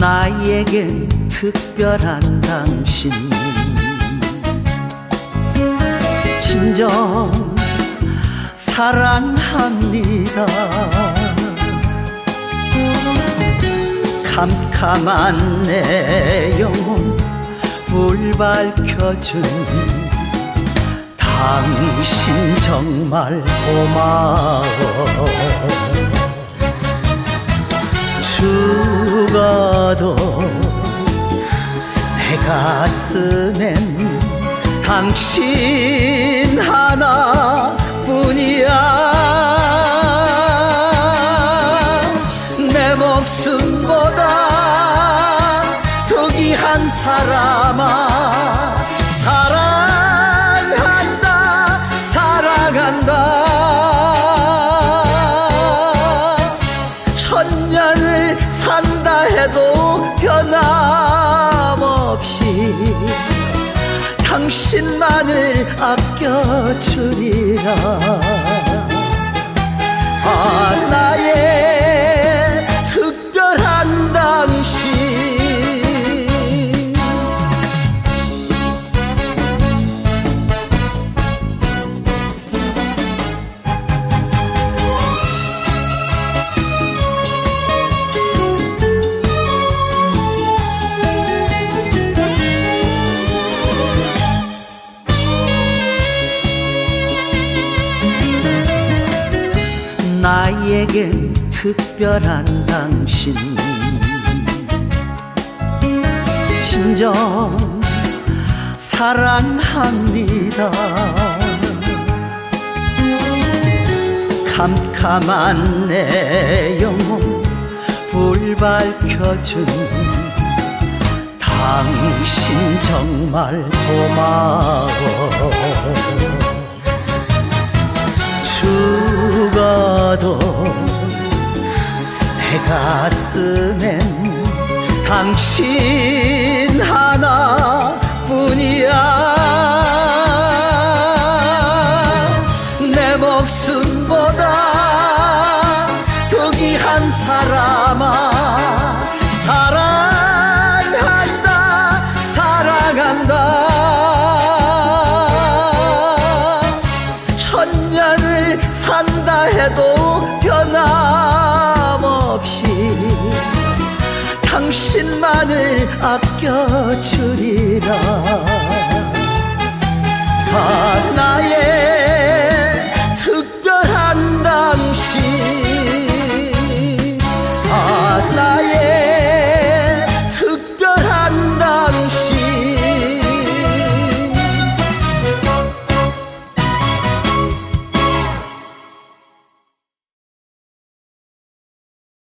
나에겐 특별한 당신. 진정 사랑합니다. 캄캄한 내 영혼 불 밝혀준 당신 정말 고마워 죽어도 내 가슴엔 당신 하나뿐이야. 내 목숨보다 더 귀한 사람아 산다 해도 변함없이 당신만을 아껴주리라. 아 나의 나에겐 특별한 당신. 진정 사랑합니다. 캄캄한 내 영혼 불 밝혀준 당신 정말 고마워 내 가슴엔 당신 하나뿐이야. 내 목숨보다 더 귀한 사람아 사랑한다 사랑한다. 천년을 산다 해도 변함 당신만을 아껴주리라